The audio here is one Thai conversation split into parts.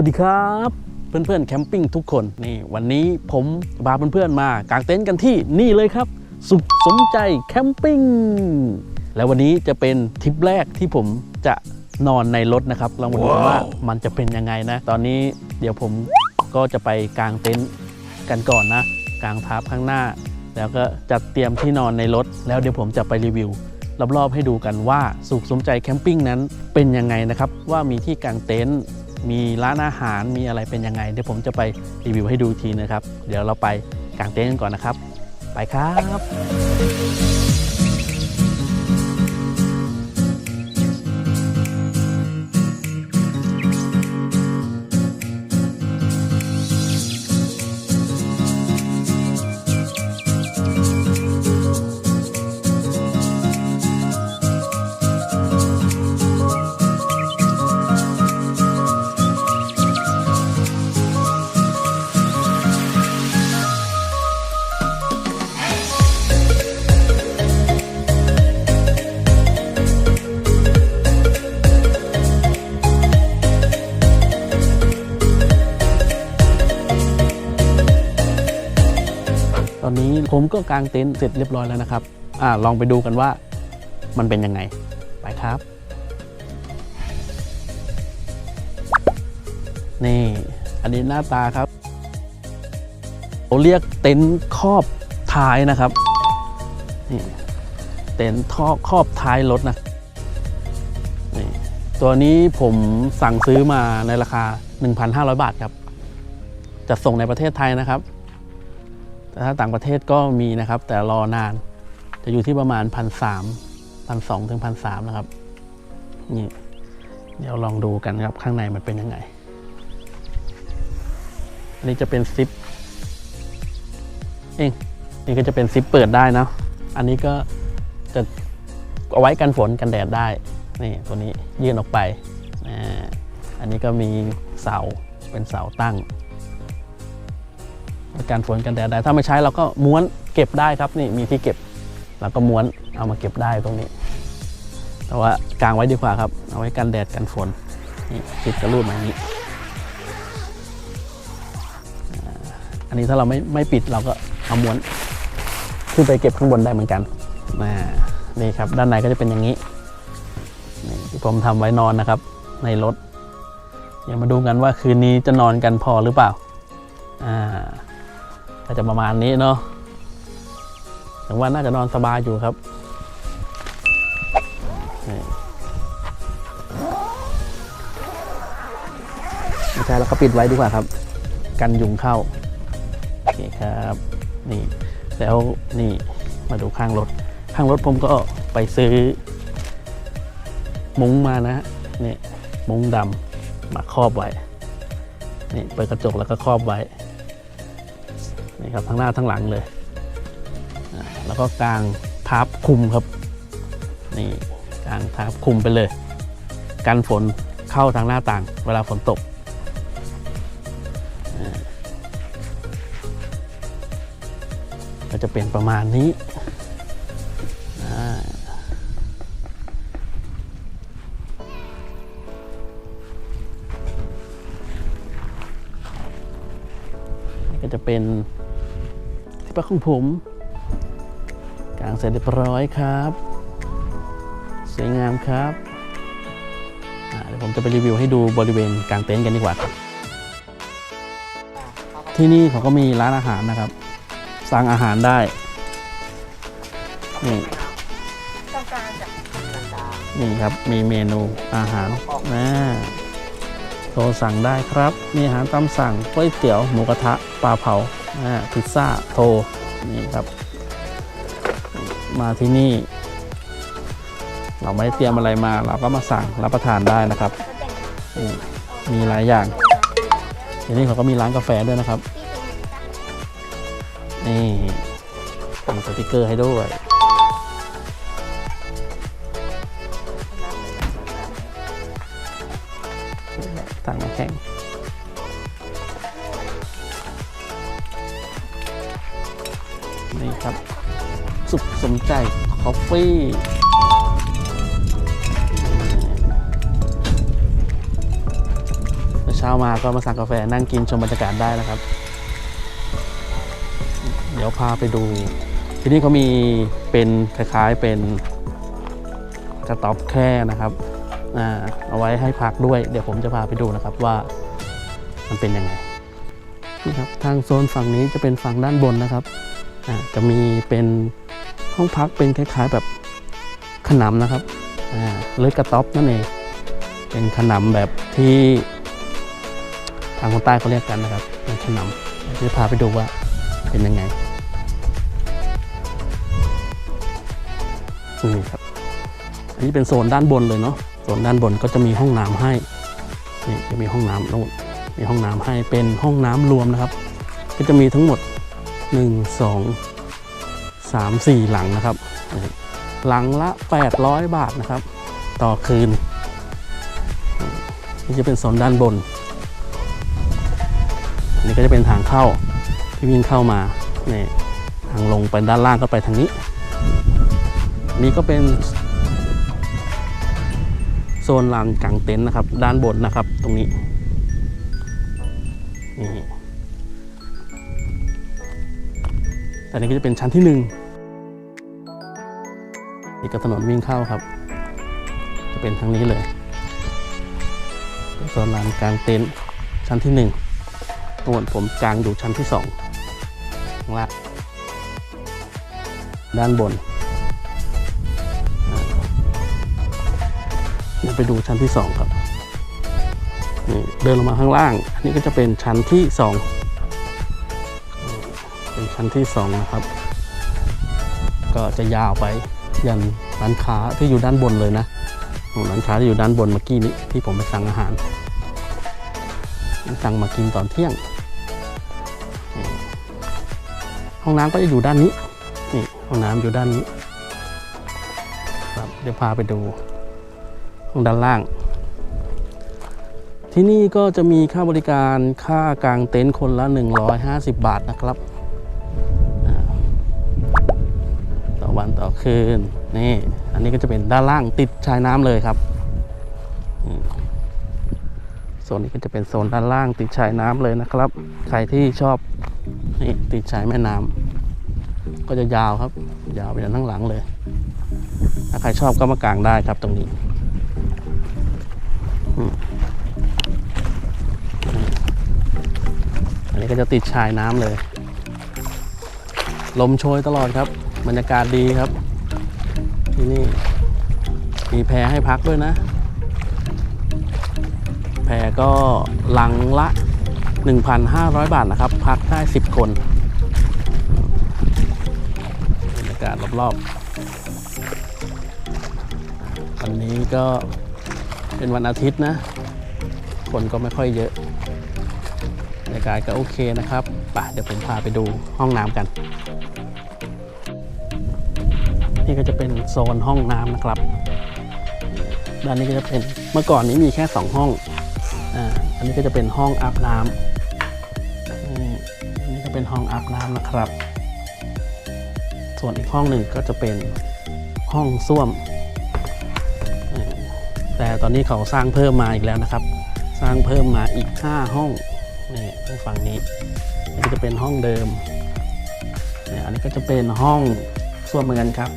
วัสดีครับเพื่อนๆแคมปิ้งทุกคนนี่วันนี้ผมพาเพื่อนๆมากางเต็นท์กันที่นี่เลยครับ สุขสมใจแคมปิ้งแล้ววันนี้จะเป็นทริปแรกที่ผมจะนอนในรถนะครับลองมาดูกันว่ามันจะเป็นยังไงนะ ตอนนี้เดี๋ยวผมก็จะไปกางเต็นท์กันก่อนนะกางทับข้างหน้า แล้วก็จัดเตรียมที่นอนในรถ แล้วเดี๋ยวผมจะไปรีวิวรอบๆให้ดูกันว่าสุขสมใจแคมปิ้งนั้นเป็นยังไงนะครับว่ามีที่กางเต็นท์ มีร้านอาหารมีอะไรเป็นยังไง เดี๋ยวผมจะไปรีวิวให้ดูทีนะครับ เดี๋ยวเราไปกางเต็นท์กันก่อนนะครับ ไปครับ นี้ ผมก็กางเต็นท์เสร็จเรียบร้อยแล้วนะครับอลองไปดูกันว่ามันเป็นยังไง ไปครับ นี่ อันนี้หน้าตาครับเราเรียกเต็นท์ครอบท้ายนะครับ นี่เต็นท์ท่อครอบท้ายรถนะนี่ตัวนี้ผมสั่งซื้อมาในราคา 1,500 บาทครับ จะส่งในประเทศไทยนะครับ ถ้าต่างประเทศก็มีนะครับ แต่รอนาน จะอยู่ที่ประมาณพันสามพันสองถึงพันสามนะครับ นี่ เดี๋ยวลองดูกันครับข้างในมันเป็นยังไง อันนี้จะเป็นซิป เองนี่ก็จะเป็นซิปเปิดได้นะ อันนี้ก็จะเอาไว้กันฝนกันแดดได้ นี่ตัวนี้ยื่นออกไป อันนี้ก็มีเสาเป็นเสาตั้ง การฝนกันแดดได้ ถ้าไม่ใช้เราก็ม้วนเก็บได้ครับนี่มีที่เก็บเราก็ม้วนเอามาเก็บได้ตรงนี้ แต่ว่ากางไว้ดีกว่าครับ เอาไว้กันแดดกันฝนนี่ติดกระรูดมาอย่างนี้ อันนี้ถ้าเราไม่ไม่ปิดเราก็เอาม้วนขึ้นไปเก็บข้างบนได้เหมือนกันนี่ครับด้านในก็จะเป็นอย่างนี้นี่ที่ผมทำไว้นอนนะครับ ในรถเดี๋ยวมาดูกันว่าคืนนี้จะนอนกันพอหรือเปล่าอ่า ก็จะประมาณนี้เนาะถึงว่าน่าจะนอนสบายอยู่ครับไม่ใช่แล้วก็ปิดไว้ดีกว่าครับ กันยุงเข้าโอเคครับนี่แล้วนี่มาดูข้างรถ ข้างรถผมก็ไปซื้อ มุ้งมานะนี่มุ้งดำมาครอบไว้นี่เปิดกระจกแล้วก็ครอบไว้ นี่ครับทั้งหน้าทั้งหลังเลยแล้วก็กางทับคุมครับนี่กางทับคุมไปเลย กันฝนเข้าทางหน้าต่าง เวลาฝนตกอ่าก็จะเป็นประมาณนี้ ที่พักของผมกางเสร็จเรียบร้อยครับ สวยงามครับเดี๋ยวผมจะไปรีวิวให้ดูบริเวณกางเต็นท์กันดีกว่าครับ ที่นี่เขาก็มีร้านอาหารนะครับ สั่งอาหารได้ นี่นี่ครับ มีเมนูอาหารนะโทรสั่งได้ครับ มีอาหารตามสั่งก๋วยเตี๋ยว หมูกระทะ ปลาเผา อ่าพิซซ่าโทรนี่ครับ มาที่นี่ เราไม่ได้เตรียมอะไรมา เราก็มาสั่งรับประทานได้นะครับ มีหลายอย่างทีนี้เขาก็มีร้านกาแฟด้วยนะครับ นี่มีสติกเกอร์ให้ด้วย ฟี่เช้ามาก็มาสั่งกาแฟนั่งกินชมบรรยากาศได้นะครับ เดี๋ยวพาไปดู ที่นี่เขามีเป็นคล้ายๆเป็นกระต๊อบแค่นะครับอ่าเอาไว้ให้พักด้วย เดี๋ยวผมจะพาไปดูนะครับว่ามันเป็นยังไงนี่ครับทางโซนฝั่งนี้จะเป็นฝั่งด้านบนนะครับอ่าจะมีเป็น ห้องพักเป็นคล้ายๆแบบขนำนะครับอ่าหรือกระต๊อบนั่นเอง เป็นขนำแบบที่ทางคนใต้เขาเรียกกันนะครับเป็นขนำเดี๋ยวจะพาไปดูว่าเป็นยังไงนี่ครับอันนี้เป็นโซนด้านบนเลยเนาะโซนด้านบนก็จะมีห้องน้ำให้นี่จะมีห้องน้ำนู่นมีห้องน้ำให้เป็นห้องน้ำรวมนะครับ ก็จะมีทั้งหมด 1 2 3 4 หลังนะครับ หลังละ 800 บาทนะครับ ต่อคืน นี่จะเป็นโซนด้านบน อันนี้ก็จะเป็นทางเข้าที่วิ่งเข้ามาเนี่ยทางลงไปด้านล่างก็ไปทางนี้ นี่ก็เป็นโซนลานกางเต็นท์นะครับ ด้านบนนะครับตรงนี้นี่แต่นี้ก็จะเป็นชั้นที่หนึ่ง นี่ก็ถนนวิ่งเข้าครับ จะเป็นทางนี้เลยโซนลานกางเต็นท์ชั้นที่หนึ่งตัวนผมกางอยู่ชั้นที่สองล่างด้านบนเดี๋ยวไปดูชั้นที่ 2 ครับนี่เดินลงมาข้างล่าง อันนี้ก็จะเป็นชั้นที่ 2 เป็นชั้นที่ 2 นะครับ ก็จะยาวไป ยันร้านค้าที่อยู่ด้านบนเลยนะร้านค้าที่อยู่ด้านบนเมื่อกี้นี้ที่ผมไปสั่งอาหารสั่งมากินตอนเที่ยง ห้องน้ำก็จะอยู่ด้านนี้ นี่ห้องน้ำอยู่ด้านนี้ครับเดี๋ยวพาไปดูห้องด้านล่าง ที่นี่ก็จะมีค่าบริการค่ากางเต็นท์คนละ 150 บาทนะครับ วันต่อคืนนี่อันนี้ก็จะเป็นด้านล่างติดชายน้ำเลยครับโซนนี้ก็จะเป็นโซนด้านล่างติดชายน้ำเลยนะครับ ใครที่ชอบนี่ติดชายแม่น้ำก็จะยาวครับ ยาวไปจนทั้งหลังเลย ถ้าใครชอบก็มากางได้ครับตรงนี้อันนี้ก็จะติดชายน้ำเลย ลมโชยตลอดครับ บรรยากาศดีครับ ที่นี่ มีแพให้พักด้วยนะ แพก็หลังละ 1,500 บาทนะครับ พักได้ 10 คน บรรยากาศรอบๆวันนี้ก็เป็นวันอาทิตย์นะ คนก็ไม่ค่อยเยอะบรรยากาศก็โอเคนะครับไปเดี๋ยวผมพาไปดูห้องน้ำกัน นี่ก็จะเป็นโซนห้องน้ำนะครับ ด้านนี้ก็จะเป็นเมื่อก่อนนี้มีแค่ 2 ห้องอ่าอันนี้ก็จะเป็นห้องอาบน้ำอันนี้ก็เป็นห้องอาบน้ำนะครับ ส่วนอีกห้องหนึ่งก็จะเป็นห้องส้วม แต่ตอนนี้เขาสร้างเพิ่มมาอีกแล้วนะครับ สร้างเพิ่มมาอีก 5 ห้องนี่ทางฝั่งนี้นี่ก็จะเป็นห้องเดิมเนี่ยอันนี้ก็จะเป็นห้องส้วมเหมือนกันครับ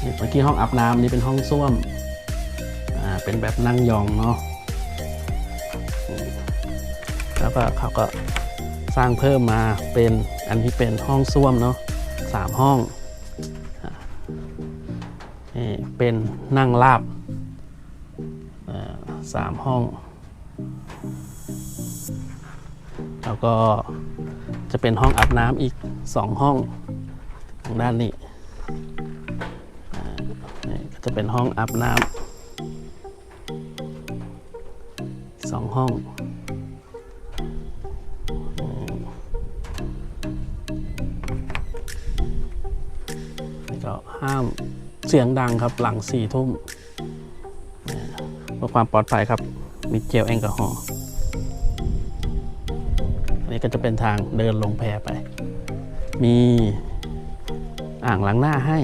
เมื่อกี้ห้องอาบน้ำนี่เป็นห้องส้วมอ่าเป็นแบบนั่งยองเนาะแล้วก็เขาก็สร้างเพิ่มมาเป็นอันที่เป็นห้องส้วมเนาะสามห้องนี่เป็นนั่งลาบสามห้อง แล้วก็จะเป็นห้องอาบน้ำอีกสองห้องทางด้านนี้ จะเป็นห้องอาบน้ำสองห้องแล้วก็ห้ามเสียงดังครับหลังสี่ทุ่มเพื่อความปลอดภัยครับ มีเจลแอลกอฮอล์อันนี้ก็จะเป็นทางเดินลงแพไป มีอ่างล้างหน้าให้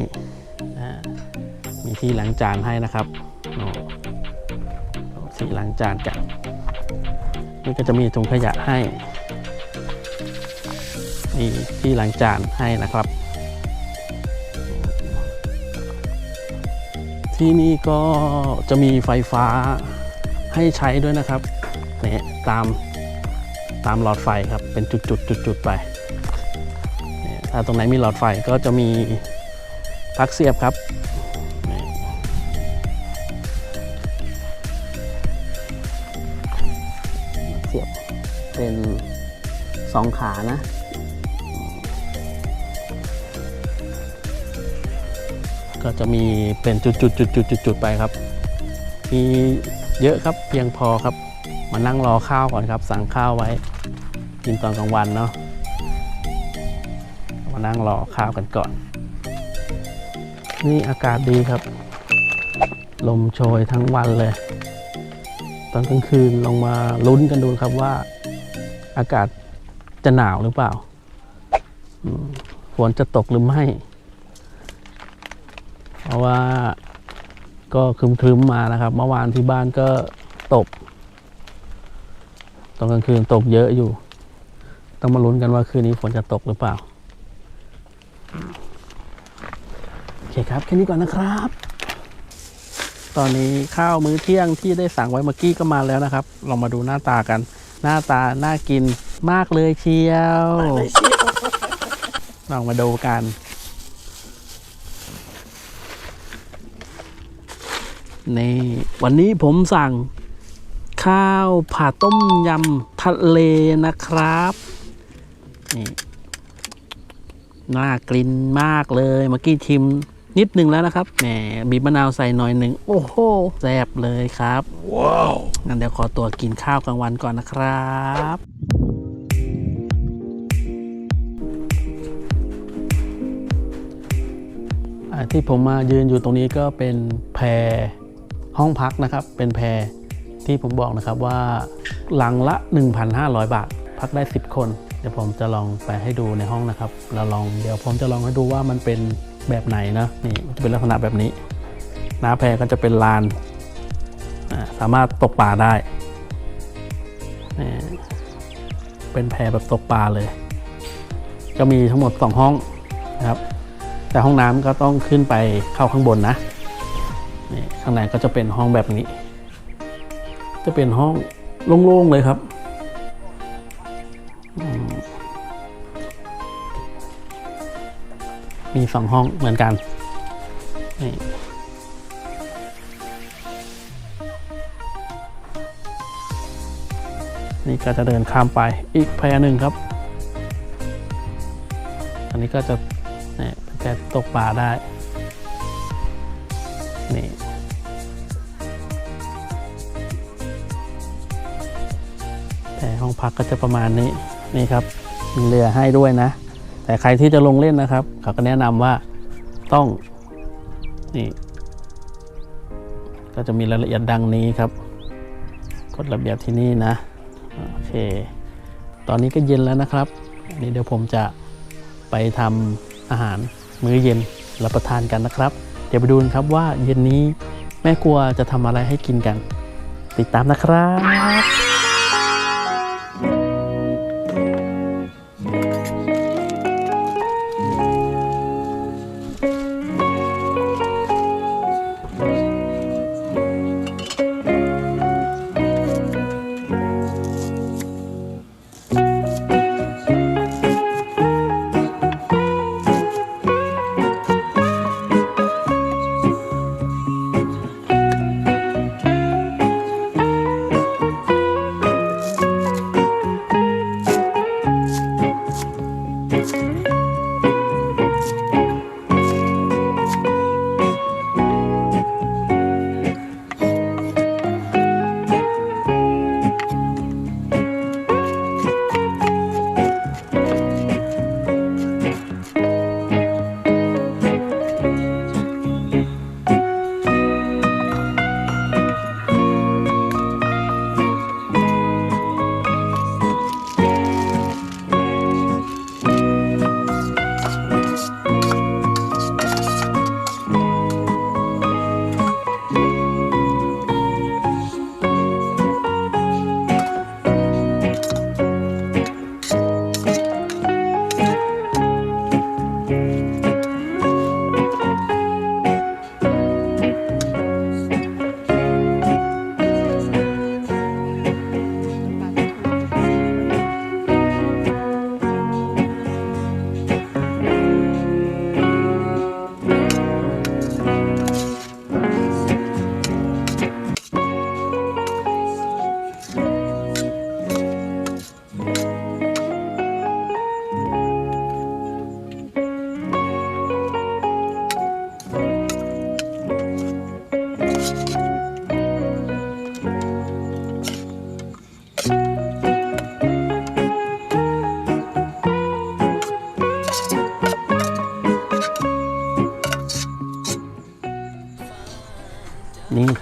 ที่ล้างจานให้นะครับที่ล้างจานกันนี่ก็จะมีถุงขยะให้มีที่ล้างจานให้นะครับ ที่นี่ก็จะมีไฟฟ้าให้ใช้ด้วยนะครับเนี่ยตามตามหลอดไฟครับเป็นจุดๆจุดๆไปถ้าตรงไหนมีหลอดไฟก็จะมีปลั๊กเสียบครับ สียบเป็นสองขานะก็จะมีเป็นจุดๆๆๆ ๆ ไปครับ มีเยอะครับเพียงพอครับ มานั่งรอข้าวก่อนครับ สั่งข้าวไว้กินตอนกลางวันเนาะมานั่งรอข้าวกันก่อน นี่อากาศดีครับ ลมโชยทั้งวันเลย อนกลางคืนลองมาลุ้นกันดูครับว่า อากาศจะหนาวหรือเปล่าฝนจะตกหรือไม่ เพราะว่าก็ครึมๆมานะครับ เมื่อวานที่บ้านก็ตกตอนกลางคืนตกเยอะอยู่ ต้องมาลุ้นกันว่าคืนนี้ฝนจะตกหรือเปล่า โอเคครับ แค่นี้ก่อนนะครับ ตอนนี้ข้าวมื้อเที่ยงที่ได้สั่งไว้เมื่อกี้ก็มาแล้วนะครับ ลองมาดูหน้าตากัน หน้าตาน่ากินมากเลยเชียวลองมาดูกัน นี่วันนี้ผมสั่งข้าวผ่าต้มยำทะเลนะครับ นี่ น่ากินมากเลยเมื่อกี้ชิม นิดนึงแล้วนะครับแหมบีบมะนาวใส่หน่อยหนึ่งโอ้โหแซ่บเลยครับ ว้าวงั้นเดี๋ยวขอตัวกินข้าวกลางวันก่อนนะครับอ่าที่ผมมายืนอยู่ตรงนี้ก็เป็นแพรห้องพักนะครับ เป็นแพรที่ผมบอกนะครับว่าหลังละ 1,500 บาท พักได้ 10 คน เดี๋ยวผมจะลองไปให้ดูในห้องนะครับแล้วลองเดี๋ยวผมจะลองให้ดูว่ามันเป็น แบบไหนนะนี่จะเป็นลักษณะแบบนี้หน้าแพรก็จะเป็นลาน สามารถตกปลาได้นี่เป็นแพรแบบตกปลาเลย ก็มีทั้งหมด 2 ห้องนะครับ แต่ห้องน้ำก็ต้องขึ้นไปเข้าข้างบนนะนี่ข้างในก็จะเป็นห้องแบบนี้ จะเป็นห้องโล่งๆเลยครับ มีสองห้องเหมือนกันนี่นี่ก็จะเดินข้ามไปอีกแพรหนึ่งครับ อันนี้ก็จะนี่ยแกตกปลาได้ นี่แต่ห้องพักก็จะประมาณนี้ นี่ครับมีเรือให้ด้วยนะ แต่ใครที่จะลงเล่นนะครับ เขาก็แนะนำว่าต้องนี่ก็จะมีรายละเอียดดังนี้ครับกฎระเบียบที่นี่นะโอเค ตอนนี้ก็เย็นแล้วนะครับนี่เดี๋ยวผมจะไปทำอาหารมื้อเย็นรับประทานกันนะครับ เดี๋ยวไปดูนครับว่าเย็นนี้แม่ครัวจะทำอะไรให้กินกัน ติดตามนะครับ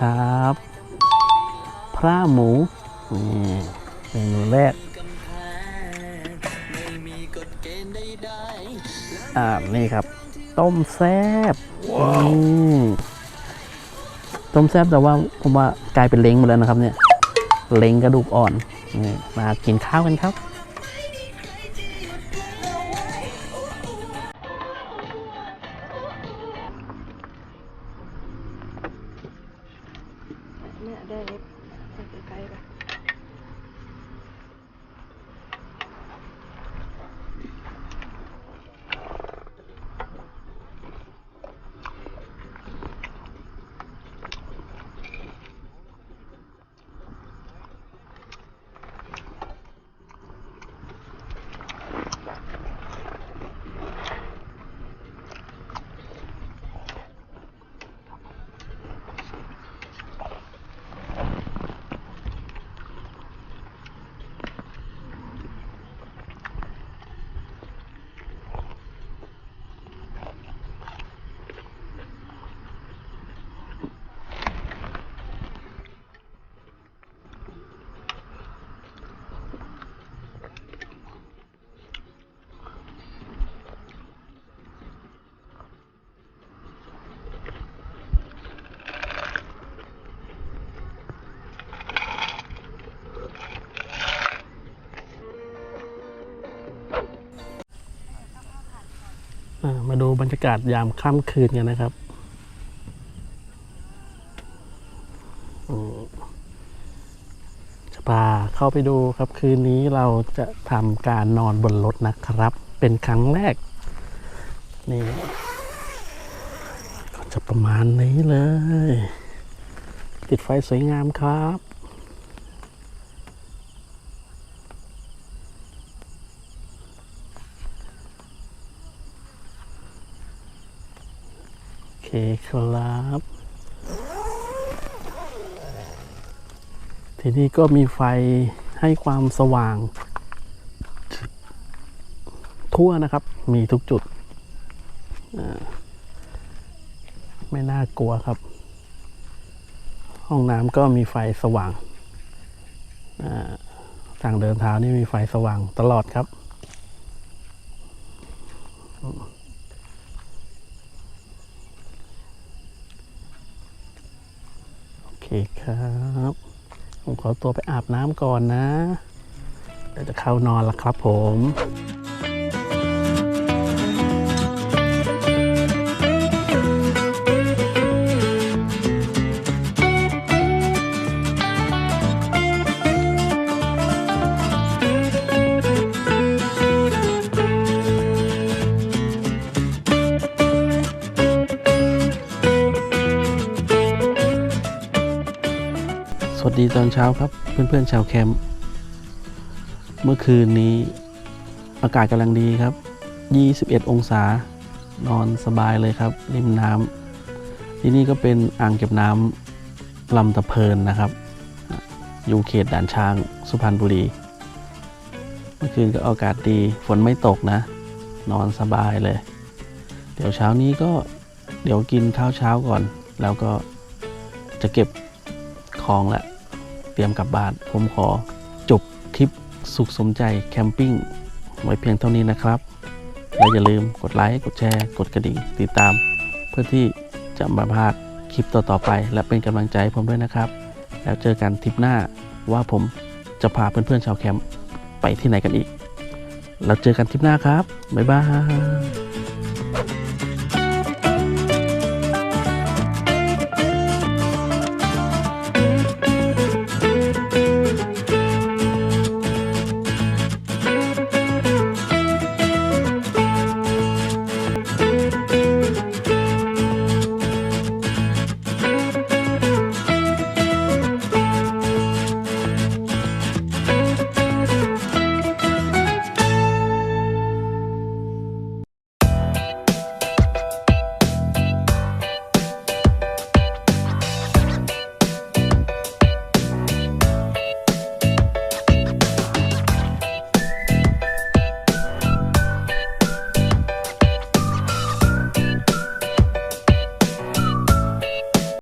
นี่ครับ พร่าหมูนี่เมนูแรกอ่านี่ครับ ต้มแซบอืมต้มแซบแต่ว่าผมว่ากลายเป็นเล้งหมดแล้วนะครับเนี่ย เล้งกระดูกอ่อนนี่มากินข้าวกันครับ มาดูบรรยากาศยามค่ำคืนกันนะครับจะพาเข้าไปดูครับคืนนี้เราจะทำการนอนบนรถนะครับ เป็นครั้งแรก นี่ก็จะประมาณนี้เลย ติดไฟสวยงามครับ คครับ ทีนี้ก็มีไฟให้ความสว่าง ทั่วนะครับ มีทุกจุด ไม่น่ากลัวครับ ห้องน้ำก็มีไฟสว่างทางเดินเท้านี่มีไฟสว่างตลอดครับ โอเคครับ ผม ขอตัวไปอาบน้ำก่อนนะเดี๋ยวจะเข้านอนละครับผม ดีตอนเช้าครับ เพื่อนๆชาวแคมป์เมื่อคืนนี้อากาศกำลังดีครับ 21 องศานอนสบายเลยครับ ริมน้ำที่นี่ก็เป็นอ่างเก็บน้ำลำตะเพินนะครับ อยู่เขตด่านช้างสุพรรณบุรี เมื่อคืนก็อากาศดีฝนไม่ตกนะ นอนสบายเลย เดี๋ยวเช้านี้ก็เดี๋ยวกินข้าวเช้าก่อน แล้วก็จะเก็บของและ เตรียมกลับบ้าน ผมขอจบคลิปสุขสมใจแคมปิ้งไว้เพียงเท่านี้นะครับ และอย่าลืมกดไลค์ กดแชร์ กดกระดิ่ง ติดตาม เพื่อที่จะมาพลาดคลิปต่อๆไป และเป็นกำลังใจให้ผมด้วยนะครับ แล้วเจอกันทริปหน้าว่าผมจะพาเพื่อนๆชาวแคมป์ไปที่ไหนกันอีกแล้วเจอกันทริปหน้าครับ บ๊ายบาย